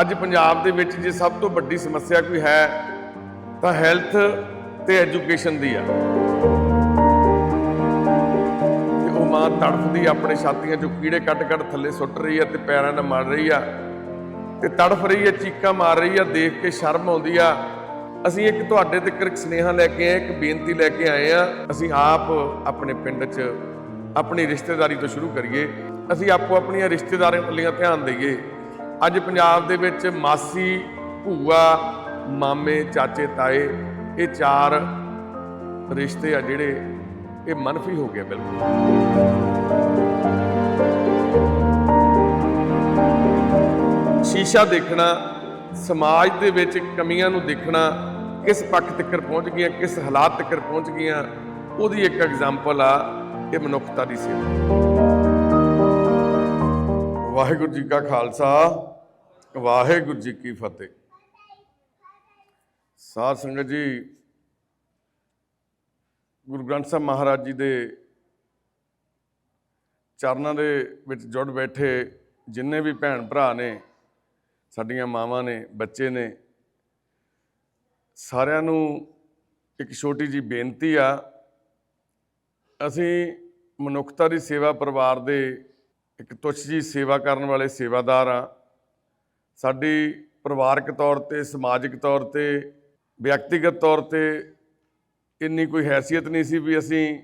ਅੱਜ ਪੰਜਾਬ ਦੇ ਵਿੱਚ ਜੇ ਸਭ ਤੋਂ ਵੱਡੀ ਸਮੱਸਿਆ ਕੋਈ ਹੈ, ਤਾਂ ਹੈਲਥ ਤੇ ਐਜੂਕੇਸ਼ਨ ਦੀ ਆ। ਤੇ ਉਹ ਮਾਂ ਤੜਫਦੀ ਆਪਣੇ ਛਾਤੀਆਂ ਚੋਂ, ਕੀੜੇ ਕੱਢ ਕੱਢ ਥੱਲੇ ਸੁੱਟ ਰਹੀ ਆ ਤੇ ਪੈਰਾਂ ਨਾਲ ਮਾਰ ਰਹੀ ਆ। ਤੇ ਤੜਫ ਰਹੀ ਆ, ਚੀਕਾਂ ਮਾਰ ਰਹੀ ਆ, ਦੇਖ ਕੇ ਸ਼ਰਮ ਆਉਂਦੀ ਆ। ਅਸੀਂ ਇੱਕ ਤੁਹਾਡੇ ਤੱਕ ਇੱਕ ਸੁਨੇਹਾ ਲੈ ਕੇ ਆਏ, ਇੱਕ ਬੇਨਤੀ ਲੈ ਕੇ ਆਏ ਆ। ਅਸੀਂ ਆਪ ਆਪਣੇ ਪਿੰਡ 'ਚ ਆਪਣੀ ਰਿਸ਼ਤੇਦਾਰੀ ਤੋਂ ਸ਼ੁਰੂ ਕਰੀਏ। ਅਸੀਂ ਆਪੋ ਆਪਣੀਆਂ ਰਿਸ਼ਤੇਦਾਰੀਆਂ ਵੱਲੀਆਂ ਧਿਆਨ ਦਈਏ। ਅੱਜ ਪੰਜਾਬ ਦੇ ਵਿੱਚ ਮਾਸੀ, ਭੂਆ, ਮਾਮੇ, ਚਾਚੇ, ਤਾਏ, ਇਹ ਚਾਰ ਰਿਸ਼ਤੇ ਆ ਜਿਹੜੇ ਇਹ ਮਨਫੀ ਹੋ ਗਏ ਬਿਲਕੁਲ। ਸ਼ੀਸ਼ਾ ਦੇਖਣਾ, ਸਮਾਜ ਦੇ ਵਿੱਚ ਕਮੀਆਂ ਨੂੰ ਦੇਖਣਾ, ਕਿਸ ਪੱਖ ਤੱਕ ਪਹੁੰਚ ਗਈਆਂ, ਕਿਸ ਹਾਲਾਤ ਤੱਕ ਪਹੁੰਚ ਗਈਆਂ, ਉਹਦੀ ਇੱਕ ਐਗਜ਼ਾਮਪਲ ਆ, ਇਹ ਮਨੁੱਖਤਾ ਦੀ ਸੇਵਾ। ਵਾਹਿਗੁਰੂ ਜੀ ਕਾ ਖਾਲਸਾ। ਵਾਹਿਗੁਰੂ ਜੀ ਕੀ ਫਤਿਹ। ਸਾਧ ਸੰਗਤ ਜੀ, ਗੁਰੂ ਗ੍ਰੰਥ ਸਾਹਿਬ ਮਹਾਰਾਜ ਜੀ ਦੇ ਚਰਨਾਂ ਦੇ ਵਿੱਚ ਜੁੜ ਬੈਠੇ ਜਿੰਨੇ ਵੀ ਭੈਣ ਭਰਾ ਨੇ, ਸਾਡੀਆਂ ਮਾਵਾਂ ਨੇ, ਬੱਚੇ ਨੇ, ਸਾਰਿਆਂ ਨੂੰ ਇੱਕ ਛੋਟੀ ਜੀ ਬੇਨਤੀ ਆ, ਅਸੀਂ ਮਨੁੱਖਤਾ ਦੀ ਸੇਵਾ ਪਰਿਵਾਰ ਦੇ ਇੱਕ ਤੁਛ ਜੀ ਸੇਵਾ ਕਰਨ ਵਾਲੇ ਸੇਵਾਦਾਰ ਆ। ਸਾਡੀ ਪਰਿਵਾਰਕ ਤੌਰ ਤੇ, ਸਮਾਜਿਕ ਤੌਰ ਤੇ, ਵਿਅਕਤੀਗਤ ਤੌਰ ਤੇ ਇੰਨੀ ਕੋਈ ਹੈਸੀਅਤ ਨਹੀਂ ਸੀ ਵੀ ਅਸੀਂ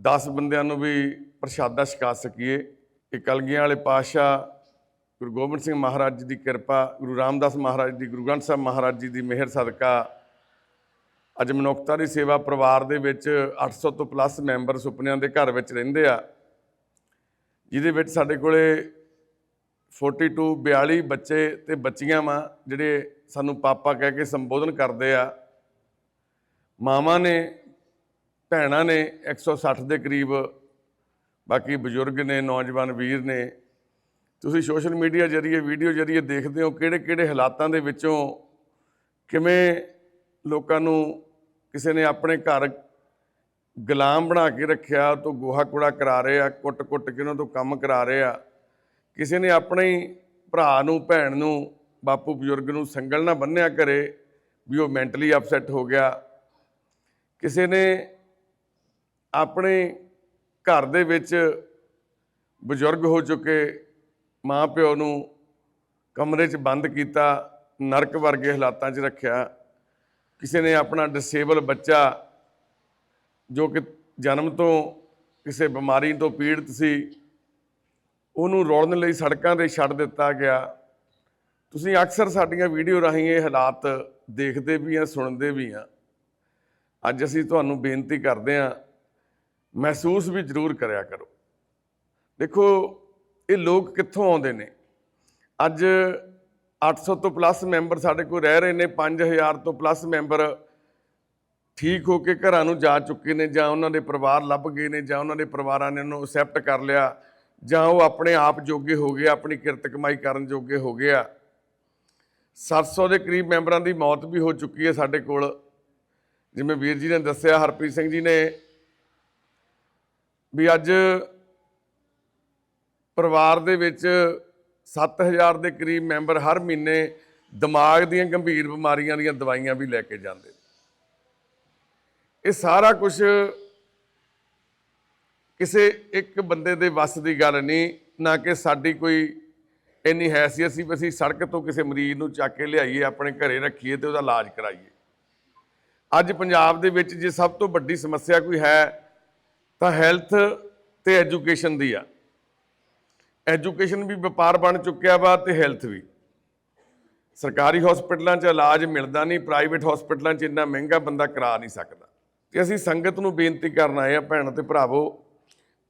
10 ਬੰਦਿਆਂ ਨੂੰ ਵੀ ਪ੍ਰਸ਼ਾਦਾ ਛਕਾ ਸਕੀਏ। ਇਹ ਕਲਗੀਆਂ ਵਾਲੇ ਪਾਤਸ਼ਾਹ ਗੁਰੂ ਗੋਬਿੰਦ ਸਿੰਘ ਮਹਾਰਾਜ ਜੀ ਦੀ ਕਿਰਪਾ, ਗੁਰੂ ਰਾਮਦਾਸ ਮਹਾਰਾਜ ਦੀ, ਗੁਰੂ ਗ੍ਰੰਥ ਸਾਹਿਬ ਮਹਾਰਾਜ ਜੀ ਦੀ ਮਿਹਰ ਸਦਕਾ ਅੱਜ ਮਨੁੱਖਤਾ ਦੀ ਸੇਵਾ ਪਰਿਵਾਰ ਦੇ ਵਿੱਚ 800 ਤੋਂ ਪਲੱਸ ਮੈਂਬਰ ਸੁਪਨਿਆਂ ਦੇ ਘਰ ਵਿੱਚ ਰਹਿੰਦੇ ਆ। ਜਿਹਦੇ ਵਿੱਚ ਸਾਡੇ ਕੋਲੇ 42 42 ਬੱਚੇ ਤੇ ਬੱਚੀਆਂ ਵਾ, ਜਿਹੜੇ ਸਾਨੂੰ ਪਾਪਾ ਕਹਿ ਕੇ ਸੰਬੋਧਨ ਕਰਦੇ ਆ। ਮਾਵਾਂ ਨੇ, ਭੈਣਾਂ ਨੇ 160 ਦੇ ਕਰੀਬ, ਬਾਕੀ ਬਜ਼ੁਰਗ ਨੇ, ਨੌਜਵਾਨ ਵੀਰ ਨੇ, ਤੁਸੀਂ ਸੋਸ਼ਲ ਮੀਡੀਆ ਜਰੀਏ, ਵੀਡੀਓ ਜਰੀਏ ਦੇਖਦੇ ਹੋ ਕਿਹੜੇ ਕਿਹੜੇ ਹਾਲਾਤਾਂ ਦੇ ਵਿੱਚੋਂ ਕਿਵੇਂ ਲੋਕਾਂ ਨੂੰ ਕਿਸੇ ਨੇ ਆਪਣੇ ਘਰ ਗੁਲਾਮ ਬਣਾ ਕੇ ਰੱਖਿਆ ਤੋਂ ਗੋਹਾ ਕੂੜਾ ਕਰਾ ਰਹੇ ਆ, ਕੁੱਟ-ਕੁੱਟ ਕੇ ਉਹਨਾਂ ਤੋਂ ਕੰਮ ਕਰਾ ਰਹੇ ਆ। ਕਿਸੇ ਨੇ ਆਪਣੇ ਹੀ ਭਰਾ ਨੂੰ, ਭੈਣ ਨੂੰ, ਬਾਪੂ, ਬਜ਼ੁਰਗ ਨੂੰ ਸੰਗਲ ਨਾ ਬੰਨਿਆ ਕਰੇ ਵੀ ਉਹ ਮੈਂਟਲੀ ਅਪਸੈਟ ਹੋ ਗਿਆ। ਕਿਸੇ ਨੇ ਆਪਣੇ ਘਰ ਦੇ ਵਿੱਚ ਬਜ਼ੁਰਗ ਹੋ ਚੁੱਕੇ ਮਾਂ ਪਿਓ ਨੂੰ ਕਮਰੇ 'ਚ ਬੰਦ ਕੀਤਾ, ਨਰਕ ਵਰਗੇ ਹਾਲਾਤਾਂ 'ਚ ਰੱਖਿਆ। ਕਿਸੇ ਨੇ ਆਪਣਾ ਡਿਸੇਬਲ ਬੱਚਾ, ਜੋ ਕਿ ਜਨਮ ਤੋਂ ਕਿਸੇ ਬਿਮਾਰੀ ਤੋਂ ਪੀੜਤ ਸੀ ਉਹਨੂੰ ਰੋਲਣ ਲਈ ਸੜਕਾਂ ਤੇ ਛੱਡ ਦਿੱਤਾ ਗਿਆ। ਤੁਸੀਂ ਅਕਸਰ ਸਾਡੀਆਂ ਵੀਡੀਓ ਰਾਹੀਂ ਇਹ ਹਾਲਾਤ ਦੇਖਦੇ ਵੀ ਆ, ਸੁਣਦੇ ਵੀ ਆ। ਅੱਜ ਅਸੀਂ ਤੁਹਾਨੂੰ ਬੇਨਤੀ ਕਰਦੇ ਆ, ਮਹਿਸੂਸ ਵੀ ਜ਼ਰੂਰ ਕਰਿਆ ਕਰੋ। ਦੇਖੋ, ਇਹ ਲੋਕ ਕਿੱਥੋਂ ਆਉਂਦੇ ਨੇ? ਅੱਜ 800 ਤੋਂ ਪਲੱਸ ਮੈਂਬਰ ਸਾਡੇ ਕੋਲ ਰਹਿ ਰਹੇ ਨੇ 5000 ਤੋਂ ਪਲੱਸ ਮੈਂਬਰ ਠੀਕ ਹੋ ਕੇ ਘਰਾਂ ਨੂੰ ਜਾ ਚੁੱਕੇ ਨੇ ਜਾਂ ਉਹਨਾਂ ਦੇ ਪਰਿਵਾਰ ਲੱਭ ਗਏ ਨੇ ਜਾਂ ਉਹਨਾਂ ਦੇ ਪਰਿਵਾਰਾਂ ਨੇ ਉਹਨੂੰ ਅਸੈਪਟ ਕਰ ਲਿਆ। ਜਾਂ ਉਹ ਆਪਣੇ ਆਪ ਜੋਗੇ ਹੋ ਗਏ, ਆਪਣੀ ਕਿਰਤ ਕਮਾਈ ਕਰਨ ਜੋਗੇ ਹੋ ਗਏ ਆ। 700 ਦੇ ਕਰੀਬ ਮੈਂਬਰਾਂ ਦੀ ਮੌਤ ਵੀ ਹੋ ਚੁੱਕੀ ਹੈ ਸਾਡੇ ਕੋਲ। ਜਿਵੇਂ ਵੀਰ ਜੀ ਨੇ ਦੱਸਿਆ, ਹਰਪ੍ਰੀਤ ਸਿੰਘ ਜੀ ਨੇ ਵੀ ਅੱਜ ਪਰਿਵਾਰ ਦੇ ਵਿੱਚ 7000 ਦੇ ਕਰੀਬ ਮੈਂਬਰ ਹਰ ਮਹੀਨੇ ਦਿਮਾਗ ਦੀਆਂ ਗੰਭੀਰ ਬਿਮਾਰੀਆਂ ਦੀਆਂ ਦਵਾਈਆਂ ਵੀ ਲੈ ਕੇ ਜਾਂਦੇ ਇਹ ਸਾਰਾ ਕੁਝ ਕਿਸੇ ਇੱਕ ਬੰਦੇ ਦੇ ਵੱਸ ਦੀ ਗੱਲ ਨਹੀਂ, ਨਾ ਕਿ ਸਾਡੀ ਕੋਈ ਇੰਨੀ ਹੈਸੀਅਤ ਸੀ ਵੀ ਅਸੀਂ ਸੜਕ ਤੋਂ ਕਿਸੇ ਮਰੀਜ਼ ਨੂੰ ਚੱਕ ਕੇ ਲਿਆਈਏ, ਆਪਣੇ ਘਰੇ ਰੱਖੀਏ ਤੇ ਉਹਦਾ ਇਲਾਜ ਕਰਾਈਏ। ਅੱਜ ਪੰਜਾਬ ਦੇ ਵਿੱਚ ਜੇ ਸਭ ਤੋਂ ਵੱਡੀ ਸਮੱਸਿਆ ਕੋਈ ਹੈ, ਤਾਂ ਹੈਲਥ ਤੇ ਐਜੂਕੇਸ਼ਨ ਦੀ ਆ। ਐਜੂਕੇਸ਼ਨ ਵੀ ਵਪਾਰ ਬਣ ਚੁੱਕਿਆ ਵਾ ਤੇ ਹੈਲਥ ਵੀ। ਸਰਕਾਰੀ ਹਸਪੀਟਲਾਂ 'ਚ ਇਲਾਜ ਮਿਲਦਾ ਨਹੀਂ, ਪ੍ਰਾਈਵੇਟ ਹਸਪੀਟਲਾਂ 'ਚ ਇੰਨਾ ਮਹਿੰਗਾ ਬੰਦਾ ਕਰਾ ਨਹੀਂ ਸਕਦਾ। ਤੇ ਅਸੀਂ ਸੰਗਤ ਨੂੰ ਬੇਨਤੀ ਕਰਨ ਆਏ ਆ, ਭੈਣ ਤੇ ਭਰਾਵੋ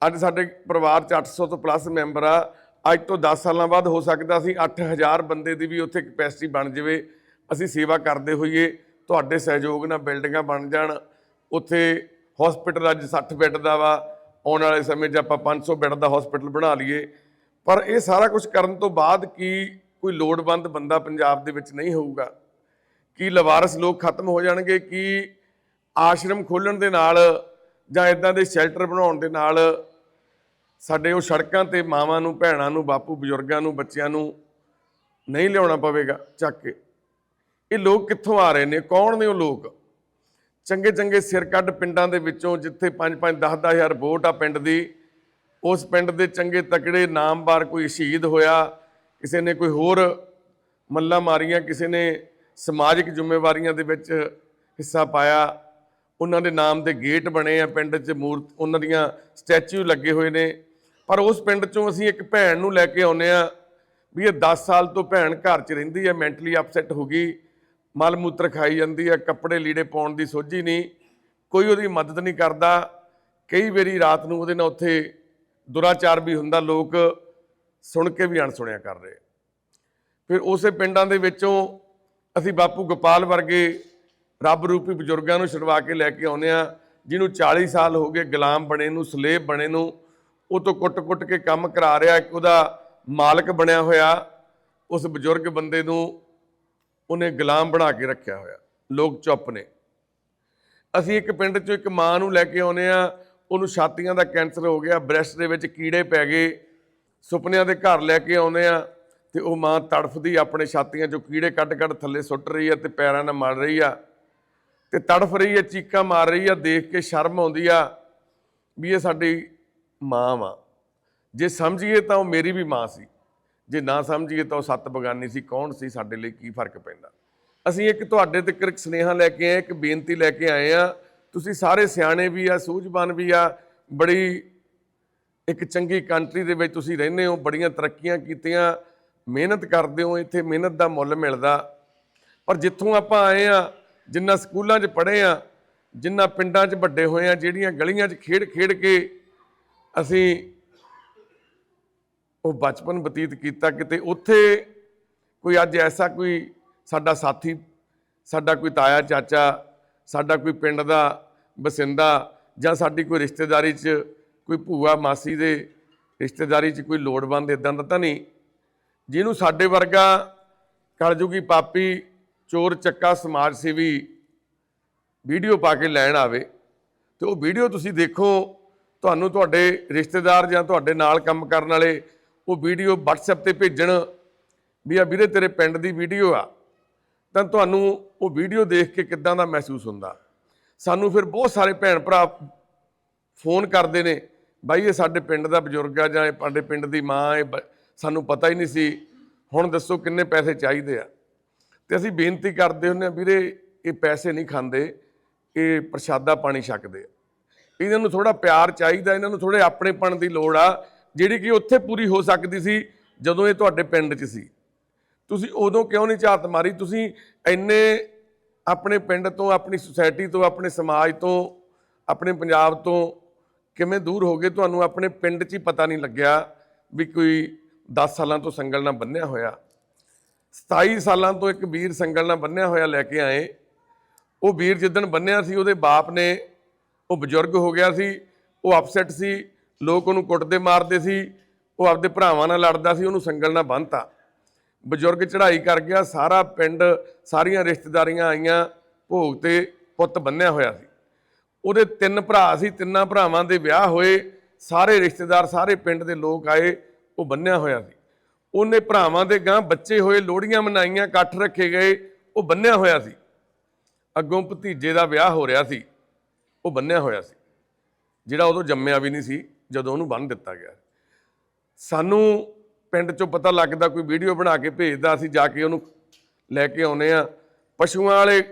ਅੱਜ ਸਾਡੇ ਪਰਿਵਾਰ 'ਚ 800 ਤੋਂ ਪਲੱਸ ਮੈਂਬਰ ਆ। ਅੱਜ ਤੋਂ 10 ਸਾਲਾਂ ਬਾਅਦ ਹੋ ਸਕਦਾ ਅਸੀਂ 8000 ਬੰਦੇ ਦੀ ਵੀ ਉੱਥੇ ਕਪੈਸਿਟੀ ਬਣ ਜਾਵੇ। ਅਸੀਂ ਸੇਵਾ ਕਰਦੇ ਹੋਈਏ, ਤੁਹਾਡੇ ਸਹਿਯੋਗ ਨਾਲ ਬਿਲਡਿੰਗਾਂ ਬਣ ਜਾਣ। ਉੱਥੇ ਹਸਪੀਟਲ ਅੱਜ 60 ਬੈੱਡ ਦਾ ਵਾ। ਆਉਣ ਵਾਲੇ ਸਮੇਂ 'ਚ ਆਪਾਂ 500 ਬੈੱਡ ਦਾ ਹਸਪੀਟਲ ਬਣਾ ਲਈਏ। ਪਰ ਇਹ ਸਾਰਾ ਕੁਝ ਕਰਨ ਤੋਂ ਬਾਅਦ ਕੀ ਕੋਈ ਲੋੜਵੰਦ ਬੰਦਾ ਪੰਜਾਬ ਦੇ ਵਿੱਚ ਨਹੀਂ ਹੋਊਗਾ? ਕੀ ਲਵਾਰਸ ਲੋਕ ਖਤਮ ਹੋ ਜਾਣਗੇ? ਕੀ ਆਸ਼ਰਮ ਖੋਲਣ ਦੇ ਨਾਲ ਜਾਂ ਇਦਾਂ ਦੇ ਸ਼ੈਲਟਰ ਬਣਾਉਣ ਦੇ ਨਾਲ ਸਾਡੇ ਉਹ ਸੜਕਾਂ ਤੇ ਮਾਵਾਂ ਨੂੰ, ਭੈਣਾਂ ਨੂੰ, ਬਾਪੂ ਬਜ਼ੁਰਗਾਂ ਨੂੰ, ਬੱਚਿਆਂ ਨੂੰ ਨਹੀਂ ਲਿਆਉਣਾ ਪਵੇਗਾ ਚੱਕ ਕੇ। ਇਹ ਲੋਕ ਕਿੱਥੋਂ ਆ ਰਹੇ ਨੇ? ਕੌਣ ਨੇ ਉਹ ਲੋਕ? ਚੰਗੇ ਚੰਗੇ ਸਿਰ ਕੱਢ ਪਿੰਡਾਂ ਦੇ ਵਿੱਚੋਂ ਜਿੱਥੇ 5-5 10 ਹਜ਼ਾਰ ਵੋਟ ਆ ਪਿੰਡ ਦੀ, ਉਸ ਪਿੰਡ ਦੇ ਚੰਗੇ ਤਕੜੇ ਨਾਮਵਾਰ ਕੋਈ ਸ਼ਹੀਦ ਹੋਇਆ, ਕਿਸੇ ਨੇ ਕੋਈ ਹੋਰ ਮੱਲਾ ਮਾਰੀਆਂ, ਕਿਸੇ ਨੇ ਸਮਾਜਿਕ ਜ਼ਿੰਮੇਵਾਰੀਆਂ ਦੇ ਵਿੱਚ ਹਿੱਸਾ ਪਾਇਆ ਉਹਨਾਂ ਦੇ ਨਾਮ ਦੇ ਗੇਟ ਬਣੇ ਆ ਪਿੰਡ 'ਚ, ਮੂਰਤ, ਉਹਨਾਂ ਦੀਆਂ ਸਟੈਚੂ ਲੱਗੇ ਹੋਏ ਨੇ। ਪਰ ਉਸ ਪਿੰਡ 'ਚੋਂ ਅਸੀਂ ਇੱਕ ਭੈਣ ਨੂੰ ਲੈ ਕੇ ਆਉਨੇ ਆ ਵੀ ਇਹ 10 ਸਾਲ ਤੋਂ ਭੈਣ ਘਰ 'ਚ ਰਹਿੰਦੀ ਹੈ, ਮੈਂਟਲੀ ਅਪਸੈਟ ਹੋ ਗਈ, ਮਲ ਮੂਤਰ ਖਾਈ ਜਾਂਦੀ ਹੈ, ਕੱਪੜੇ ਲੀੜੇ ਪਾਉਣ ਦੀ ਸੋਝੀ ਨਹੀਂ, ਕੋਈ ਉਹਦੀ ਮਦਦ ਨਹੀਂ ਕਰਦਾ। ਕਈ ਵਾਰੀ ਰਾਤ ਨੂੰ ਉਹਦੇ ਨਾਲ ਉੱਥੇ ਦੁਰਾਚਾਰ ਵੀ ਹੁੰਦਾ, ਲੋਕ ਸੁਣ ਕੇ ਵੀ ਅਣਸੁਣਿਆ ਕਰ ਰਹੇ। ਫਿਰ ਉਸੇ ਪਿੰਡਾਂ ਦੇ ਵਿੱਚੋਂ ਅਸੀਂ ਬਾਪੂ ਗੋਪਾਲ ਵਰਗੇ ਰੱਬ ਰੂਪੀ ਬਜ਼ੁਰਗਾਂ ਨੂੰ ਛੁਡਵਾ ਕੇ ਲੈ ਕੇ ਆਉਂਦੇ ਆ ਜਿਹਨੂੰ 40 ਸਾਲ ਹੋ ਗਏ ਗੁਲਾਮ ਬਣੇ ਨੂੰ, ਸਲੇਬ ਬਣੇ ਨੂੰ, ਉਹ ਤੋਂ ਕੁੱਟ-ਕੁੱਟ ਕੇ ਕੰਮ ਕਰਾ ਰਿਹਾ, ਇੱਕ ਉਹਦਾ ਮਾਲਕ ਬਣਿਆ ਹੋਇਆ। ਉਸ ਬਜ਼ੁਰਗ ਬੰਦੇ ਨੂੰ ਉਹਨੇ ਗੁਲਾਮ ਬਣਾ ਕੇ ਰੱਖਿਆ ਹੋਇਆ। ਲੋਕ ਚੁੱਪ ਨੇ। ਅਸੀਂ ਇੱਕ ਪਿੰਡ 'ਚੋਂ ਇੱਕ ਮਾਂ ਨੂੰ ਲੈ ਕੇ ਆਉਨੇ ਆ ਉਹਨੂੰ ਛਾਤੀਆਂ ਦਾ ਕੈਂਸਰ ਹੋ ਗਿਆ, ਬ੍ਰੈਸਟ ਦੇ ਵਿੱਚ ਕੀੜੇ ਪੈ ਗਏ। ਸੁਪਨਿਆਂ ਦੇ ਘਰ ਲੈ ਕੇ ਆਉਨੇ ਆ ਤੇ ਉਹ ਮਾਂ ਤੜਫਦੀ, ਆਪਣੇ ਛਾਤੀਆਂ 'ਚੋਂ ਕੀੜੇ ਕੱਢ-ਕੱਢ ਥੱਲੇ ਸੁੱਟ ਰਹੀ ਆ ਤੇ ਪੈਰਾਂ ਨਾਲ ਮਲ ਰਹੀ ਆ। ਤੇ ਤੜਫ ਰਹੀ ਆ ਚੀਕਾਂ ਮਾਰ ਰਹੀ ਆ ਦੇਖ ਕੇ ਸ਼ਰਮ ਆਉਂਦੀ ਆ ਵੀ ਇਹ ਸਾਡੀ ਮਾਂ ਵਾ। ਜੇ ਸਮਝੀਏ ਤਾਂ ਉਹ ਮੇਰੀ ਵੀ ਮਾਂ ਸੀ। ਜੇ ਨਾ ਸਮਝੀਏ ਤਾਂ ਉਹ ਸੱਤ ਬਗਾਨੀ ਸੀ। ਕੌਣ ਸੀ? ਸਾਡੇ ਲਈ ਕੀ ਫ਼ਰਕ ਪੈਂਦਾ? ਅਸੀਂ ਇੱਕ ਤੁਹਾਡੇ ਤੱਕ ਇੱਕ ਸੁਨੇਹਾ ਲੈ ਕੇ ਆਏ, ਇੱਕ ਬੇਨਤੀ ਲੈ ਕੇ ਆਏ ਆ। ਤੁਸੀਂ ਸਾਰੇ ਸਿਆਣੇ ਵੀ ਆ, ਸੂਝਵਾਨ ਵੀ ਆ। ਬੜੀ ਇੱਕ ਚੰਗੀ ਕੰਟਰੀ ਦੇ ਵਿੱਚ ਤੁਸੀਂ ਰਹਿੰਦੇ ਹੋ, ਬੜੀਆਂ ਤਰੱਕੀਆਂ ਕੀਤੀਆਂ। ਮਿਹਨਤ ਕਰਦੇ ਹੋ ਇੱਥੇ, ਮਿਹਨਤ ਦਾ ਮੁੱਲ ਮਿਲਦਾ। ਪਰ ਜਿੱਥੋਂ ਆਪਾਂ ਆਏ ਆ ਜਿੰਨਾ ਸਕੂਲਾਂ 'ਚ ਪੜ੍ਹੇ ਆ, ਜਿੰਨਾ ਪਿੰਡਾਂ 'ਚ ਵੱਡੇ ਹੋਏ ਆ, ਜਿਹੜੀਆਂ ਗਲੀਆਂ 'ਚ ਖੇਡ ਖੇਡ ਕੇ ਅਸੀਂ ਉਹ ਬਚਪਨ ਬਤੀਤ ਕੀਤਾ ਕਿਤੇ ਉੱਥੇ ਕੋਈ ਅੱਜ ਐਸਾ ਕੋਈ ਸਾਡਾ ਸਾਥੀ, ਸਾਡਾ ਕੋਈ ਤਾਇਆ, ਚਾਚਾ, ਸਾਡਾ ਕੋਈ ਪਿੰਡ ਦਾ ਬਸਿੰਦਾ ਜਾਂ ਸਾਡੀ ਕੋਈ ਰਿਸ਼ਤੇਦਾਰੀ 'ਚ ਕੋਈ ਭੂਆ, ਮਾਸੀ ਦੇ ਰਿਸ਼ਤੇਦਾਰੀ 'ਚ ਕੋਈ ਲੋੜਵੰਦ ਇਦਾਂ ਦਾ ਤਾਂ ਨਹੀਂ। ਜਿਹਨੂੰ ਸਾਡੇ ਵਰਗਾ ਕਲਯੁਗੀ ਪਾਪੀ ਚੋਰ ਚੱਕਾ ਸਮਾਜ ਸੇਵੀ ਵੀਡੀਓ ਪਾ ਕੇ ਲੈਣ ਆਵੇ ਤੇ ਉਹ ਵੀਡੀਓ ਤੁਸੀਂ ਦੇਖੋ, ਤੁਹਾਨੂੰ ਤੁਹਾਡੇ ਰਿਸ਼ਤੇਦਾਰ ਜਾਂ ਤੁਹਾਡੇ ਨਾਲ ਕੰਮ ਕਰਨ ਵਾਲੇ ਉਹ ਵੀਡੀਓ WhatsApp ਤੇ ਭੇਜਣ ਵੀ ਆ, ਵੀਰੇ ਤੇਰੇ ਪਿੰਡ ਦੀ ਵੀਡੀਓ ਆ, ਤਾਂ ਤੁਹਾਨੂੰ ਉਹ ਵੀਡੀਓ ਦੇਖ ਕੇ ਕਿੱਦਾਂ ਦਾ ਮਹਿਸੂਸ ਹੁੰਦਾ? ਸਾਨੂੰ ਫਿਰ ਬਹੁਤ ਸਾਰੇ ਭੈਣ ਭਰਾ ਫੋਨ ਕਰਦੇ ਨੇ, ਬਾਈ ਇਹ ਸਾਡੇ ਪਿੰਡ ਦਾ ਬਜ਼ੁਰਗ ਆ ਜਾਂ ਇਹ ਸਾਡੇ ਪਿੰਡ ਦੀ ਮਾਂ, ਇਹ ਬ- ਸਾਨੂੰ ਪਤਾ ਹੀ ਨਹੀਂ ਸੀ, ਹੁਣ ਦੱਸੋ ਕਿੰਨੇ ਪੈਸੇ ਚਾਹੀਦੇ ਆ? ਤੇ ਅਸੀਂ ਬੇਨਤੀ ਕਰਦੇ ਹੁੰਦੇ ਆ ਵੀਰੇ, ਇਹ ਪੈਸੇ ਨਹੀਂ ਖਾਂਦੇ, ਇਹ ਪ੍ਰਸ਼ਾਦਾ ਪਾਣੀ ਛਕਦੇ ਆ। ਇਹਨਾਂ ਨੂੰ ਥੋੜਾ ਪਿਆਰ ਚਾਹੀਦਾ, ਇਹਨਾਂ ਨੂੰ ਥੋੜੇ ਆਪਣੇਪਣ ਦੀ ਲੋੜ ਆ, ਜਿਹੜੀ ਕਿ ਉੱਥੇ ਪੂਰੀ ਹੋ ਸਕਦੀ ਸੀ, ਜਦੋਂ ਇਹ ਤੁਹਾਡੇ ਪਿੰਡ 'ਚ ਸੀ। ਤੁਸੀਂ ਉਦੋਂ ਕਿਉਂ ਨਹੀਂ ਝਾਤ ਮਾਰੀ? ਤੁਸੀਂ ਇੰਨੇ ਆਪਣੇ ਪਿੰਡ ਤੋਂ, ਆਪਣੀ ਸੁਸਾਇਟੀ ਤੋਂ, ਆਪਣੇ ਸਮਾਜ ਤੋਂ, ਆਪਣੇ ਪੰਜਾਬ ਤੋਂ ਕਿਵੇਂ ਦੂਰ ਹੋ ਗਏ? ਤੁਹਾਨੂੰ ਆਪਣੇ ਪਿੰਡ 'ਚ ਹੀ ਪਤਾ ਨਹੀਂ ਲੱਗਿਆ ਵੀ ਕੋਈ 10 ਸਾਲਾਂ ਤੋਂ ਸੰਗਲ ਨਾਲ ਬੰਨਿਆ ਹੋਇਆ। 27 ਸਾਲਾਂ ਤੋਂ ਇੱਕ ਵੀਰ ਸੰਗਲ ਨਾਲ ਬੰਨਿਆ ਹੋਇਆ ਲੈ ਕੇ ਆਏ। ਉਹ ਵੀਰ ਜਿੱਦਣ ਬੰਨਿਆ ਸੀ, ਉਹਦੇ ਬਾਪ ਨੇ, ਉਹ ਬਜ਼ੁਰਗ ਹੋ ਗਿਆ ਸੀ, ਉਹ ਅਪਸੈਟ ਸੀ, ਲੋਕ ਉਹਨੂੰ ਕੁੱਟਦੇ ਮਾਰਦੇ ਸੀ, ਉਹ ਆਪਦੇ ਭਰਾਵਾਂ ਨਾਲ ਲੜਦਾ ਸੀ, ਉਹਨੂੰ ਸੰਗਲ ਨਾਲ ਬੰਨਤਾ। ਬਜ਼ੁਰਗ ਚੜ੍ਹਾਈ ਕਰ ਗਿਆ, ਸਾਰਾ ਪਿੰਡ, ਸਾਰੀਆਂ ਰਿਸ਼ਤੇਦਾਰੀਆਂ ਆਈਆਂ, ਭੋਗ ਤੇ ਪੁੱਤ ਬੰਨਿਆ ਹੋਇਆ ਸੀ। ਉਹਦੇ ਤਿੰਨ ਭਰਾ ਸੀ, ਤਿੰਨਾਂ ਭਰਾਵਾਂ ਦੇ ਵਿਆਹ ਹੋਏ, ਸਾਰੇ ਰਿਸ਼ਤੇਦਾਰ, ਸਾਰੇ ਪਿੰਡ ਦੇ ਲੋਕ ਆਏ, ਉਹ ਬੰਨਿਆ ਹੋਇਆ ਸੀ। ਉਹਨੇ ਭਰਾਵਾਂ ਦੇ ਗਾਂ ਬੱਚੇ ਹੋਏ, ਲੋਹੜੀਆਂ ਮਨਾਈਆਂ, ਇਕੱਠ ਰੱਖੇ ਗਏ, ਉਹ ਬੰਨਿਆ ਹੋਇਆ ਸੀ। ਅੱਗੋਂ ਭਤੀਜੇ ਦਾ ਵਿਆਹ ਹੋ ਰਿਹਾ ਸੀ, ਉਹ ਬੰਨਿਆ ਹੋਇਆ ਸੀ। ਜਿਹੜਾ ਉਦੋਂ ਜੰਮਿਆ ਵੀ ਨਹੀਂ ਸੀ, ਜਦੋਂ ਉਹਨੂੰ ਬੰਨ ਦਿੱਤਾ ਗਿਆ। ਸਾਨੂੰ ਪਿੰਡ ਚੋਂ ਪਤਾ ਲੱਗਦਾ, ਕੋਈ ਵੀਡੀਓ ਬਣਾ ਕੇ ਭੇਜਦਾ ਅਸੀਂ ਜਾ ਕੇ ਉਹਨੂੰ ਲੈ ਕੇ ਆਉਨੇ ਆ ਪਸ਼ੂਆਂ ਵਾਲੇ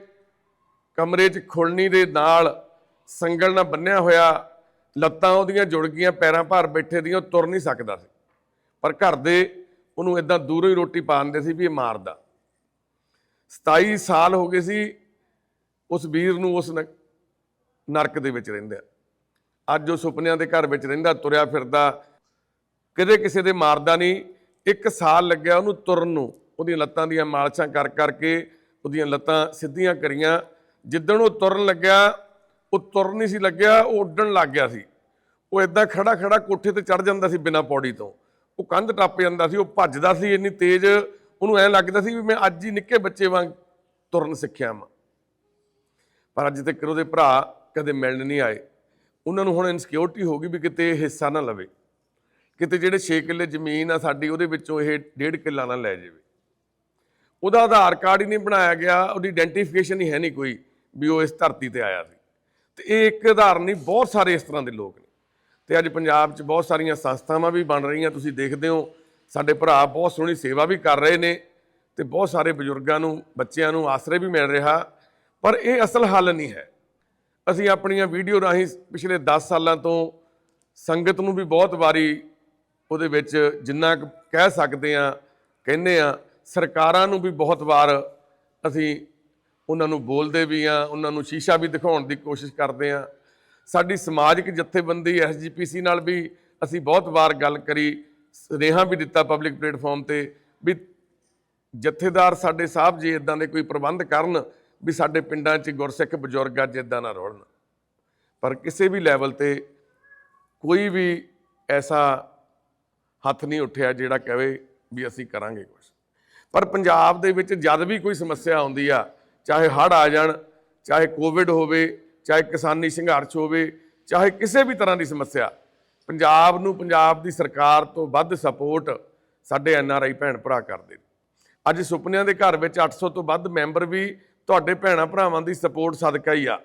ਕਮਰੇ 'ਚ ਖੁਰਣੀ ਦੇ ਨਾਲ ਸੰਗਲ ਨਾਲ ਬੰਨਿਆ ਹੋਇਆ, ਲੱਤਾਂ ਉਹਦੀਆਂ ਜੁੜ ਗਈਆਂ, ਪੈਰਾਂ ਭਾਰ ਬੈਠੇ ਦੀਆਂ, ਉਹ ਤੁਰ ਨਹੀਂ ਸਕਦਾ ਸੀ। ਪਰ ਘਰ ਦੇ ਉਹਨੂੰ ਇਦਾਂ ਦੂਰੋਂ ਹੀ ਰੋਟੀ ਪਾ ਦਿੰਦੇ ਸੀ ਵੀ ਇਹ ਮਾਰਦਾ। 27 ਸਾਲ ਹੋ ਗਏ ਸੀ, ਉਸ ਵੀਰ ਨੂੰ ਉਸ ਨ- ਨਰਕ ਦੇ ਵਿੱਚ ਰਹਿੰਦਾ ਅੱਜ ਉਹ ਸੁਪਨਿਆਂ ਦੇ ਘਰ ਵਿੱਚ ਰਹਿੰਦਾ, ਤੁਰਿਆ ਫਿਰਦਾ। ਕਦੇ ਕਿਸੇ ਦੇ ਮਾਰਦਾ ਨਹੀਂ। ਇੱਕ ਸਾਲ ਲੱਗਿਆ ਉਹਨੂੰ ਤੁਰਨ ਨੂੰ। ਉਹਦੀਆਂ ਲੱਤਾਂ ਦੀਆਂ ਮਾਲਸ਼ਾਂ ਕਰ ਕਰਕੇ ਉਹਦੀਆਂ ਲੱਤਾਂ ਸਿੱਧੀਆਂ ਕਰੀਆਂ। ਜਿੱਦਣ ਉਹ ਤੁਰਨ ਲੱਗਿਆ, ਉਹ ਤੁਰ ਨਹੀਂ ਸੀ ਲੱਗਿਆ, ਉਹ ਉੱਡਣ ਲੱਗ ਗਿਆ ਸੀ। ਉਹ ਇਦਾਂ ਖੜਾ ਖੜਾ ਕੋਠੇ ਤੇ ਚੜ ਜਾਂਦਾ ਸੀ ਬਿਨਾਂ ਪੌੜੀ ਤੋਂ। ਉਹ ਕੰਧ ਟੱਪ ਜਾਂਦਾ ਸੀ, ਉਹ ਭੱਜਦਾ ਸੀ ਇੰਨੀ ਤੇਜ਼, ਉਹਨੂੰ ਐਂ ਲੱਗਦਾ ਸੀ ਵੀ ਮੈਂ ਅੱਜ ਹੀ ਨਿੱਕੇ ਬੱਚੇ ਵਾਂਗ ਤੁਰਨ ਸਿੱਖਿਆ ਵਾਂ। ਪਰ ਅੱਜ ਤੱਕ ਉਹਦੇ ਭਰਾ ਕਦੇ ਮਿਲਣ ਨਹੀਂ ਆਏ। ਉਹਨਾਂ ਨੂੰ ਹੁਣ ਇਨਸਿਕਿਉਰਿਟੀ ਹੋ ਗਈ ਵੀ ਕਿਤੇ ਇਹ ਹਿੱਸਾ ਨਾ ਲਵੇ। ਕਿਤੇ ਜਿਹੜੇ 6 ਕਿੱਲੇ ਜ਼ਮੀਨ ਆ ਸਾਡੀ, ਉਹਦੇ ਵਿੱਚੋਂ ਇਹ ਡੇਢ ਕਿੱਲਾ ਨਾ ਲੈ ਜਾਵੇ। ਉਹਦਾ ਆਧਾਰ ਕਾਰਡ ਹੀ ਨਹੀਂ ਬਣਾਇਆ ਗਿਆ, ਉਹਦੀ ਆਇਡੈਂਟੀਫਿਕੇਸ਼ਨ ਹੀ ਹੈ ਨਹੀਂ ਕੋਈ ਵੀ ਉਹ ਇਸ ਧਰਤੀ ਤੇ ਆਇਆ ਸੀ। ਤੇ ਇਹ ਇੱਕ ਉਦਾਹਰਨ ਨਹੀਂ, ਬਹੁਤ ਸਾਰੇ ਇਸ ਤਰ੍ਹਾਂ ਦੇ ਲੋਕ ਨੇ। ਤੇ ਅੱਜ ਪੰਜਾਬ 'ਚ ਬਹੁਤ ਸਾਰੀਆਂ ਸੰਸਥਾਵਾਂ ਵੀ ਬਣ ਰਹੀਆਂ, ਤੁਸੀਂ ਦੇਖਦੇ ਹੋ। ਸਾਡੇ ਭਰਾ ਬਹੁਤ ਸੋਹਣੀ ਸੇਵਾ ਵੀ ਕਰ ਰਹੇ ਨੇ ਤੇ ਬਹੁਤ ਸਾਰੇ ਬਜ਼ੁਰਗਾਂ ਨੂੰ, ਬੱਚਿਆਂ ਨੂੰ ਆਸਰੇ ਵੀ ਮਿਲ ਰਿਹਾ। ਪਰ ਇਹ ਅਸਲ ਹੱਲ ਨਹੀਂ ਹੈ। ਅਸੀਂ ਆਪਣੀਆਂ ਵੀਡੀਓ ਰਾਹੀਂ ਪਿਛਲੇ 10 ਸਾਲਾਂ ਤੋਂ ਸੰਗਤ ਨੂੰ ਵੀ ਬਹੁਤ ਵਾਰੀ ਉਹਦੇ ਵਿੱਚ ਜਿੰਨਾ ਕੁ ਕਹਿ ਸਕਦੇ ਆ ਕਹਿੰਦੇ ਆ ਸਰਕਾਰਾਂ ਨੂੰ ਵੀ ਬਹੁਤ ਵਾਰ ਅਸੀਂ ਉਹਨਾਂ ਨੂੰ ਬੋਲਦੇ ਵੀ ਆ ਉਹਨਾਂ ਨੂੰ ਸ਼ੀਸ਼ਾ ਵੀ ਦਿਖਾਉਣ ਦੀ ਕੋਸ਼ਿਸ਼ ਕਰਦੇ ਆ ਸਾਡੀ ਸਮਾਜਿਕ ਜਥੇਬੰਦੀ ਐਸਜੀਪੀਸੀ ਨਾਲ ਵੀ ਅਸੀਂ ਬਹੁਤ ਵਾਰ ਗੱਲ ਕਰੀ, ਸੁਨੇਹਾ ਵੀ ਦਿੱਤਾ ਪਬਲਿਕ ਪਲੇਟਫਾਰਮ ਤੇ ਵੀ ਜਥੇਦਾਰ ਸਾਡੇ ਸਾਹਿਬ ਜੀ ਇਦਾਂ ਦੇ ਕੋਈ ਪ੍ਰਬੰਧ ਕਰਨ ਵੀ ਸਾਡੇ ਪਿੰਡਾਂ 'ਚ ਗੁਰਸਿੱਖ ਬਜ਼ੁਰਗ ਅੱਜ ਇਦਾਂ ਨਾ ਰੋਲਣ ਪਰ ਕਿਸੇ ਵੀ ਲੈਵਲ ਤੇ ਕੋਈ ਵੀ ਐਸਾ ਹੱਥ ਨਹੀਂ ਉੱਠਿਆ ਜਿਹੜਾ ਕਹੇ ਵੀ ਅਸੀਂ ਕਰਾਂਗੇ ਕੁਝ ਪਰ ਪੰਜਾਬ ਦੇ ਵਿੱਚ ਜਦ ਵੀ ਕੋਈ ਸਮੱਸਿਆ ਆਉਂਦੀ ਆ, ਚਾਹੇ ਹੜ੍ਹ ਆ ਜਾਣ, ਚਾਹੇ ਕੋਵਿਡ ਹੋਵੇ ਚਾਹੇ ਕਿਸਾਨੀ ਸੰਘਰਸ਼ ਹੋਵੇ, ਚਾਹੇ ਕਿਸੇ ਵੀ ਤਰ੍ਹਾਂ ਦੀ ਸਮੱਸਿਆ, ਪੰਜਾਬ ਨੂੰ ਪੰਜਾਬ ਦੀ ਸਰਕਾਰ ਤੋਂ ਵੱਧ ਸਪੋਰਟ ਸਾਡੇ ਐੱਨ ਆਰ ਆਈ ਭੈਣ ਭਰਾ ਕਰਦੇ ਨੇ। ਅੱਜ ਸੁਪਨਿਆਂ ਦੇ ਘਰ ਵਿੱਚ 800 ਤੋਂ ਵੱਧ ਮੈਂਬਰ ਵੀ ਤੁਹਾਡੇ ਭੈਣਾਂ ਭਰਾਵਾਂ ਦੀ ਸਪੋਰਟ ਸਦਕਾ ਹੀ ਆ।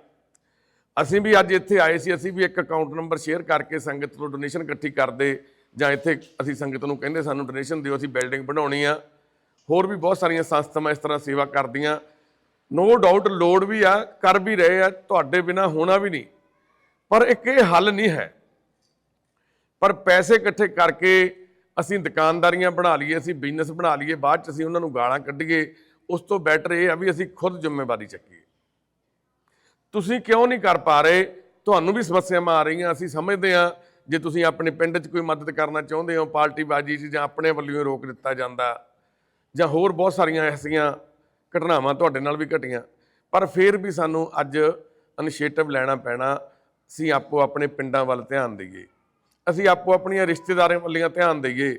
ਅਸੀਂ ਵੀ ਅੱਜ ਇੱਥੇ ਆਏ ਸੀ, ਅਸੀਂ ਵੀ ਇੱਕ ਅਕਾਊਂਟ ਨੰਬਰ ਸ਼ੇਅਰ ਕਰਕੇ ਸੰਗਤ ਤੋਂ ਡੋਨੇਸ਼ਨ ਇਕੱਠੀ ਕਰਦੇ ਜਾਂ ਇੱਥੇ ਅਸੀਂ ਸੰਗਤ ਨੂੰ ਕਹਿੰਦੇ ਸਾਨੂੰ ਡੋਨੇਸ਼ਨ ਦਿਓ, ਅਸੀਂ ਬਿਲਡਿੰਗ ਬਣਾਉਣੀ ਆ। ਹੋਰ ਵੀ ਬਹੁਤ ਸਾਰੀਆਂ ਸੰਸਥਾਵਾਂ ਇਸ ਤਰ੍ਹਾਂ ਸੇਵਾ ਕਰਦੀਆਂ। ਨੋ ਡਾਊਟ ਲੋੜ ਵੀ ਆ, ਕਰ ਵੀ ਰਹੇ ਆ, ਤੁਹਾਡੇ ਬਿਨਾ ਹੋਣਾ ਵੀ ਨਹੀਂ। ਪਰ ਇੱਕ ਇਹ ਹੱਲ ਨਹੀਂ ਹੈ। ਪਰ ਪੈਸੇ ਇਕੱਠੇ ਕਰਕੇ ਅਸੀਂ ਦੁਕਾਨਦਾਰੀਆਂ ਬਣਾ ਲਈਏ, ਅਸੀਂ ਬਿਜ਼ਨਸ ਬਣਾ ਲਈਏ, ਬਾਅਦ ਚ ਅਸੀਂ ਉਹਨਾਂ ਨੂੰ ਗਾਲਾਂ ਕੱਢੀਏ, ਉਸ ਤੋਂ ਬੈਟਰ ਇਹ ਆ ਵੀ ਅਸੀਂ ਖੁਦ ਜ਼ਿੰਮੇਵਾਰੀ ਚੱਕੀਏ। ਤੁਸੀਂ ਕਿਉਂ ਨਹੀਂ ਕਰ ਪਾ ਰਹੇ? ਤੁਹਾਨੂੰ ਵੀ ਸਮੱਸਿਆਵਾਂ ਆ ਰਹੀਆਂ, ਅਸੀਂ ਸਮਝਦੇ ਹਾਂ। ਜੇ ਤੁਸੀਂ ਆਪਣੇ ਪਿੰਡ 'ਚ ਕੋਈ ਮਦਦ ਕਰਨਾ ਚਾਹੁੰਦੇ ਹੋ ਪਾਰਟੀ ਬਾਜੀ 'ਚ ਜਾਂ ਆਪਣੇ ਵੱਲੋਂ ਹੀ ਰੋਕ ਦਿੱਤਾ ਜਾਂਦਾ, ਜਾਂ ਹੋਰ ਬਹੁਤ ਸਾਰੀਆਂ ਐਸੀਆਂ ਘਟਨਾਵਾਂ ਤੁਹਾਡੇ ਨਾਲ ਵੀ ਘਟੀਆਂ। ਪਰ ਫਿਰ ਵੀ ਸਾਨੂੰ ਅੱਜ ਇਨੀਸ਼ੀਏਟਿਵ ਲੈਣਾ ਪੈਣਾ, ਅਸੀਂ ਆਪੋ ਆਪਣੇ ਪਿੰਡਾਂ ਵੱਲ ਧਿਆਨ ਦਈਏ। ਅਸੀਂ ਆਪੋ ਆਪਣੀਆਂ ਰਿਸ਼ਤੇਦਾਰਾਂ ਵੱਲੀਆਂ ਧਿਆਨ ਦਈਏ।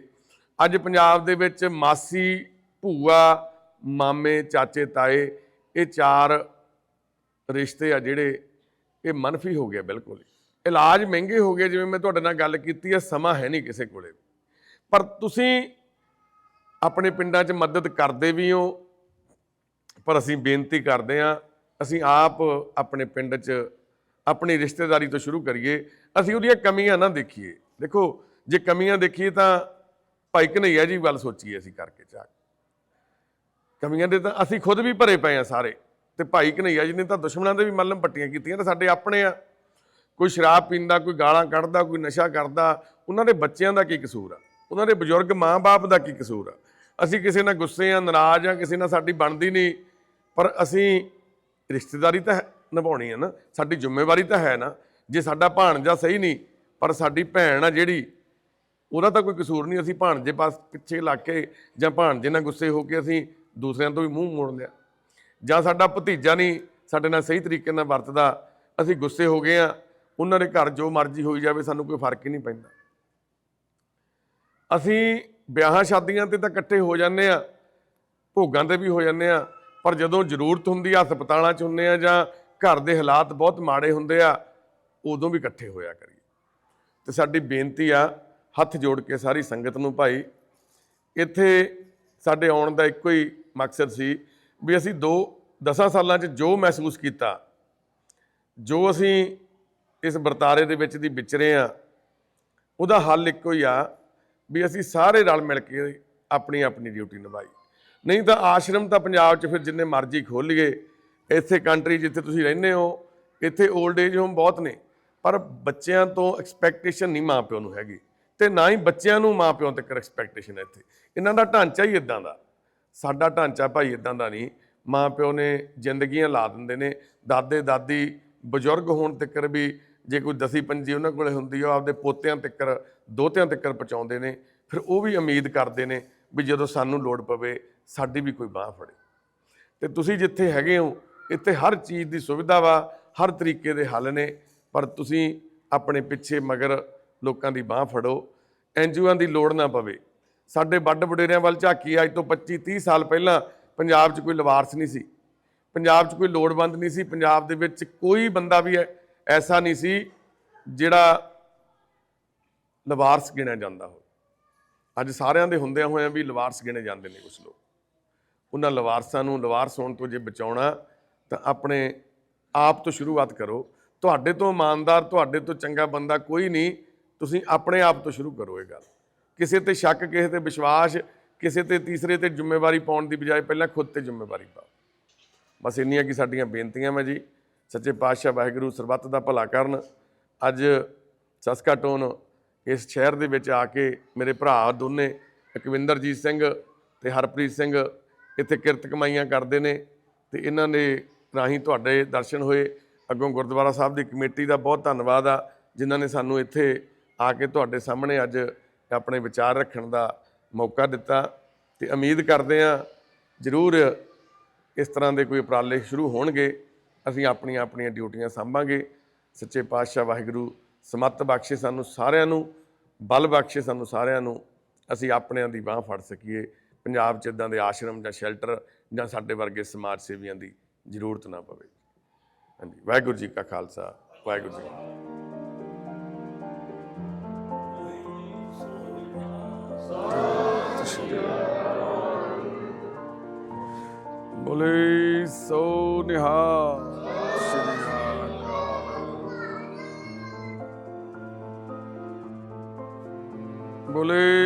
ਅੱਜ ਪੰਜਾਬ ਦੇ ਵਿੱਚ ਮਾਸੀ, ਭੂਆ, ਮਾਮੇ, ਚਾਚੇ, ਤਾਏ, ਇਹ ਚਾਰ ਰਿਸ਼ਤੇ ਆ ਜਿਹੜੇ ਇਹ ਮਨਫੀ ਹੋ ਗਿਆ ਬਿਲਕੁਲ ਇਲਾਜ ਮਹਿੰਗੇ ਹੋ ਗਏ, ਜਿਵੇਂ ਮੈਂ ਤੁਹਾਡੇ ਨਾਲ ਗੱਲ ਕੀਤੀ ਹੈ ਸਮਾਂ ਹੈ ਨਹੀਂ ਕਿਸੇ ਕੋਲੇ। ਪਰ ਤੁਸੀਂ ਆਪਣੇ ਪਿੰਡਾਂ 'ਚ ਮਦਦ ਕਰਦੇ ਵੀ ਹੋ ਪਰ ਅਸੀਂ ਬੇਨਤੀ ਕਰਦੇ ਹਾਂ, ਅਸੀਂ ਆਪ ਆਪਣੇ ਪਿੰਡ 'ਚ ਆਪਣੀ ਰਿਸ਼ਤੇਦਾਰੀ ਤੋਂ ਸ਼ੁਰੂ ਕਰੀਏ, ਅਸੀਂ ਉਹਦੀਆਂ ਕਮੀਆਂ ਨਾ ਦੇਖੀਏ। ਦੇਖੋ, ਜੇ ਕਮੀਆਂ ਦੇਖੀਏ ਤਾਂ ਭਾਈ ਕਨਈਆ ਜੀ ਗੱਲ ਸੋਚੀਏ ਅਸੀਂ ਕਰਕੇ ਚਾਹ ਕਮੀਆਂ ਦੇ ਤਾਂ ਅਸੀਂ ਖੁਦ ਵੀ ਭਰੇ ਪਏ ਆ ਸਾਰੇ, ਤੇ ਭਾਈ ਕਨਈਆ ਜੀ ਨੇ ਤਾਂ ਦੁਸ਼ਮਣਾਂ ਦੇ ਵੀ ਮੱਲਮ ਪੱਟੀਆਂ ਕੀਤੀਆਂ ਤਾਂ ਸਾਡੇ ਆਪਣੇ ਆ। ਕੋਈ ਸ਼ਰਾਬ ਪੀਂਦਾ, ਕੋਈ ਗਾਲਾਂ ਕੱਢਦਾ, ਕੋਈ ਨਸ਼ਾ ਕਰਦਾ, ਉਹਨਾਂ ਦੇ ਬੱਚਿਆਂ ਦਾ ਕੀ ਕਸੂਰ ਆ? ਉਹਨਾਂ ਦੇ ਬਜ਼ੁਰਗ ਮਾਂ-ਬਾਪ ਦਾ ਕੀ ਕਸੂਰ ਆ? ਅਸੀਂ ਕਿਸੇ ਨਾਲ ਗੁੱਸੇ ਆ ਨਾਰਾਜ਼ ਆ ਕਿਸੇ ਨਾਲ ਸਾਡੀ ਬਣਦੀ ਨਹੀਂ। ਪਰ ਅਸੀਂ ਰਿਸ਼ਤੇਦਾਰੀ ਤਾਂ ਹੈ- ਨਿਭਾਉਣੀ ਹੈ ਨਾ, ਸਾਡੀ ਜ਼ਿੰਮੇਵਾਰੀ ਤਾਂ ਹੈ ਨਾ। ਜੇ ਸਾਡਾ ਭਾਣਜਾ ਸਹੀ ਨਹੀਂ, ਪਰ ਸਾਡੀ ਭੈਣ ਆ ਜਿਹੜੀ, ਉਹਦਾ ਤਾਂ ਕੋਈ ਕਸੂਰ ਨਹੀਂ, ਅਸੀਂ ਭਾਣਜੇ ਪਾਸ ਪਿੱਛੇ ਲੱਗ ਕੇ ਜਾਂ ਭਾਣਜੇ ਨਾਲ ਗੁੱਸੇ ਹੋ ਕੇ ਅਸੀਂ ਦੂਸਰਿਆਂ ਤੋਂ ਵੀ ਮੂੰਹ ਮੋੜ ਲਿਆ। ਜਾਂ ਸਾਡਾ ਭਤੀਜਾ ਨਹੀਂ, ਸਾਡੇ ਨਾਲ ਸਹੀ ਤਰੀਕੇ ਨਾਲ ਵਰਤਦਾ, ਅਸੀਂ ਗੁੱਸੇ ਹੋ ਗਏ ਆ, ਉਹਨਾਂ ਦੇ ਘਰ ਜੋ ਮਰਜ਼ੀ ਹੋਈ ਜਾਵੇ, ਸਾਨੂੰ ਕੋਈ ਫ਼ਰਕ ਹੀ ਨਹੀਂ ਪੈਂਦਾ। ਅਸੀਂ ਵਿਆਹਾਂ ਸ਼ਾਦੀਆਂ ਤੇ ਤਾਂ ਇਕੱਠੇ ਹੋ ਜਾਂਦੇ ਆ, ਭੋਗਾਂ ਤੇ ਵੀ ਹੋ ਜਾਂਦੇ ਆ ਪਰ ਜਦੋਂ ਜ਼ਰੂਰਤ ਹੁੰਦੀ ਆ, ਹਸਪਤਾਲਾਂ 'ਚ ਹੁੰਦੇ ਆ ਜਾਂ ਘਰ ਦੇ ਹਾਲਾਤ ਬਹੁਤ ਮਾੜੇ ਹੁੰਦੇ ਆ, ਉਦੋਂ ਵੀ ਇਕੱਠੇ ਹੋਇਆ ਕਰੀਏ। ਤੇ ਸਾਡੀ ਬੇਨਤੀ ਆ, ਹੱਥ ਜੋੜ ਕੇ ਸਾਰੀ ਸੰਗਤ ਨੂੰ ਭਾਈ, ਇੱਥੇ ਸਾਡੇ ਆਉਣ ਦਾ ਇੱਕੋ ਹੀ ਮਕਸਦ ਸੀ ਵੀ ਅਸੀਂ ਦੋ ਦਸਾਂ ਸਾਲਾਂ 'ਚ ਜੋ ਮਹਿਸੂਸ ਕੀਤਾ, ਜੋ ਅਸੀਂ ਇਸ ਵਰਤਾਰੇ ਦੇ ਵਿੱਚ ਦੀ ਵਿਚਰੇ ਆ, ਉਹਦਾ ਹੱਲ ਇੱਕੋ ਹੀ ਆ ਵੀ ਅਸੀਂ ਸਾਰੇ ਰਲ ਮਿਲ ਕੇ ਆਪਣੀ ਆਪਣੀ ਡਿਊਟੀ ਨਿਭਾਈ। ਨਹੀਂ ਤਾਂ ਆਸ਼ਰਮ ਤਾਂ ਪੰਜਾਬ 'ਚ ਫਿਰ ਜਿੰਨੇ ਮਰਜ਼ੀ ਖੋਲ ਇੱਥੇ ਕੰਟਰੀ ਜਿੱਥੇ ਤੁਸੀਂ ਰਹਿੰਦੇ ਹੋ, ਇੱਥੇ 올ਡ ਏਜ ਹੋਮ ਬਹੁਤ ਨੇ। ਪਰ ਬੱਚਿਆਂ ਤੋਂ ਐਕਸਪੈਕਟੇਸ਼ਨ ਨਹੀਂ ਮਾਪਿਓ ਨੂੰ ਹੈਗੀ। ਤੇ ਨਾ ਹੀ ਬੱਚਿਆਂ ਨੂੰ ਮਾਪਿਓ ਤੱਕ ਐਕਸਪੈਕਟੇਸ਼ਨ ਹੈ ਇੱਥੇ। ਇਹਨਾਂ ਦਾ ਢਾਂਚਾ ਹੀ ਇਦਾਂ ਦਾ। ਸਾਡਾ ਢਾਂਚਾ ਭਾਈ ਇਦਾਂ ਦਾ ਨਹੀਂ। ਮਾਪਿਓ ਨੇ ਜ਼ਿੰਦਗੀਆਂ ਲਾ ਦਿੰਦੇ ਨੇ। ਦਾਦੇ ਦਾਦੀ ਬਜ਼ੁਰਗ ਹੋਣ ਤੱਕ ਵੀ ਜੇ ਕੋਈ ਦਸੀ ਪੰਜੀ ਉਹਨਾਂ ਕੋਲੇ ਹੁੰਦੀ ਆ, ਉਹ ਆਪਦੇ ਪੋਤਿਆਂ ਤੱਕ ਦੋਤਿਆਂ ਤੱਕ ਪਹੁੰਚਾਉਂਦੇ ਨੇ। ਫਿਰ ਉਹ ਵੀ ਉਮੀਦ ਕਰਦੇ ਨੇ ਵੀ ਜਦੋਂ ਸਾਨੂੰ ਲੋੜ ਪਵੇ ਸਾਡੀ ਵੀ ਕੋਈ ਬਾਹ ਫੜੇ। ਤੇ ਤੁਸੀਂ ਜਿੱਥੇ ਹੈਗੇ ਹੋ, ਇੱਥੇ ਹਰ ਚੀਜ਼ ਦੀ ਸੁਵਿਧਾ ਵਾ, ਹਰ ਤਰੀਕੇ ਦੇ ਹੱਲ ਨੇ, ਪਰ ਤੁਸੀਂ ਆਪਣੇ ਪਿੱਛੇ ਮਗਰ ਲੋਕਾਂ ਦੀ ਬਾਹ ਫੜੋ ਐਨਜੀਓਆਂ ਦੀ ਲੋੜ ਨਾ ਪਵੇ। ਸਾਡੇ ਵੱਡ ਵਡੇਰਿਆਂ ਵੱਲ ਝਾਕੀ ਅੱਜ ਤੋਂ 25 30 ਸਾਲ ਪਹਿਲਾਂ ਪੰਜਾਬ 'ਚ ਕੋਈ ਲਵਾਰਸ ਨਹੀਂ ਸੀ। ਪੰਜਾਬ 'ਚ ਕੋਈ ਲੋੜਵੰਦ ਨਹੀਂ ਸੀ, ਪੰਜਾਬ ਦੇ ਵਿੱਚ ਕੋਈ ਬੰਦਾ ਵੀ ਐਸਾ ਨਹੀਂ ਸੀ ਜਿਹੜਾ ਲਵਾਰਸ ਗਿਣਿਆ ਜਾਂਦਾ ਹੋ ਅੱਜ ਸਾਰਿਆਂ ਦੇ ਹੁੰਦਿਆਂ ਹੋਇਆਂ ਵੀ ਲਵਾਰਸ ਗਿਣੇ ਜਾਂਦੇ ਨੇ ਕੁਝ ਲੋਕ। ਉਹਨਾਂ ਲਵਾਰਸਾਂ ਨੂੰ ਲਵਾਰਸ ਹੋਣ ਤੋਂ ਜੇ ਬਚਾਉਣਾ ਤਾਂ ਆਪਣੇ ਆਪ ਤੋਂ ਸ਼ੁਰੂਆਤ ਕਰੋ। ਤੁਹਾਡੇ ਤੋਂ ਇਮਾਨਦਾਰ, ਤੁਹਾਡੇ ਤੋਂ ਚੰਗਾ ਬੰਦਾ ਕੋਈ ਨਹੀਂ। ਤੁਸੀਂ ਆਪਣੇ ਆਪ ਤੋਂ ਸ਼ੁਰੂ ਕਰੋ ਇਹ ਗੱਲ। ਕਿਸੇ ਤੇ ਸ਼ੱਕ, ਕਿਸੇ ਤੇ ਵਿਸ਼ਵਾਸ, ਕਿਸੇ ਤੇ ਤੀਸਰੇ ਤੇ ਜ਼ਿੰਮੇਵਾਰੀ ਪਾਉਣ ਦੀ ਬਜਾਏ ਪਹਿਲਾਂ ਖੁਦ ਤੇ ਜ਼ਿੰਮੇਵਾਰੀ ਪਾਓ। ਬਸ ਇੰਨੀਆਂ ਕੀ ਸਾਡੀਆਂ ਬੇਨਤੀਆਂ ਮੈਂ ਜੀ। ਸੱਚੇ ਪਾਤਸ਼ਾਹ ਵਾਹਿਗੁਰੂ ਸਰਬੱਤ ਦਾ ਭਲਾ ਕਰਨ। ਅੱਜ ਸਸਕਾਟੋਨ ਇਸ ਸ਼ਹਿਰ ਦੇ ਵਿੱਚ ਆ ਕੇ ਮੇਰੇ ਭਰਾ ਦੋਨੇ, ਅਕਵਿੰਦਰਜੀਤ ਸਿੰਘ ਤੇ ਹਰਪ੍ਰੀਤ ਸਿੰਘ ਇੱਥੇ ਕਿਰਤ ਕਮਾਈਆਂ ਕਰਦੇ ਨੇ ਤੇ ਇਹਨਾਂ ਦੇ ਰਾਹੀਂ ਤੁਹਾਡੇ ਦਰਸ਼ਨ ਹੋਏ। ਅੱਗੋਂ ਗੁਰਦੁਆਰਾ ਸਾਹਿਬ ਦੀ ਕਮੇਟੀ ਦਾ ਬਹੁਤ ਧੰਨਵਾਦ ਆ, ਜਿਨ੍ਹਾਂ ਨੇ ਸਾਨੂੰ ਇੱਥੇ ਆ ਕੇ ਤੁਹਾਡੇ ਸਾਹਮਣੇ ਅੱਜ ਆਪਣੇ ਵਿਚਾਰ ਰੱਖਣ ਦਾ ਮੌਕਾ ਦਿੱਤਾ। ਤੇ ਉਮੀਦ ਕਰਦੇ ਆ ਜ਼ਰੂਰ ਇਸ ਤਰ੍ਹਾਂ ਦੇ ਕੋਈ ਉਪਰਾਲੇ ਸ਼ੁਰੂ ਹੋਣਗੇ। ਅਸੀਂ ਆਪਣੀਆਂ ਆਪਣੀਆਂ ਡਿਊਟੀਆਂ ਸੰਭਾਂਗੇ। ਸੱਚੇ ਪਾਤਸ਼ਾਹ ਵਾਹਿਗੁਰੂ, ਸਮੱਤ ਬਖਸ਼ੇ ਸਾਨੂੰ ਸਾਰਿਆਂ ਨੂੰ, ਬਲ ਬਖਸ਼ੇ ਸਾਨੂੰ ਸਾਰਿਆਂ ਨੂੰ। ਅਸੀਂ ਆਪਣਿਆਂ ਦੀ ਬਾਹ ਫੜ ਸਕੀਏ। ਪੰਜਾਬ 'ਚ ਇਦਾਂ ਦੇ ਆਸ਼ਰਮ ਜਾਂ ਸ਼ੈਲਟਰ ਜਾਂ ਸਾਡੇ ਵਰਗੇ ਸਮਾਜ ਸੇਵੀਆਂ ਦੀ ਜ਼ਰੂਰਤ ਨਾ ਪਵੇ। ਹਾਂਜੀ, ਵਾਹਿਗੁਰੂ ਜੀ ਕਾ ਖਾਲਸਾ, ਵਾਹਿਗੁਰੂ ਜੀ ਬੋਲੇ ਸੋ ਨਿਹਾਲ। ਬੋਲੇ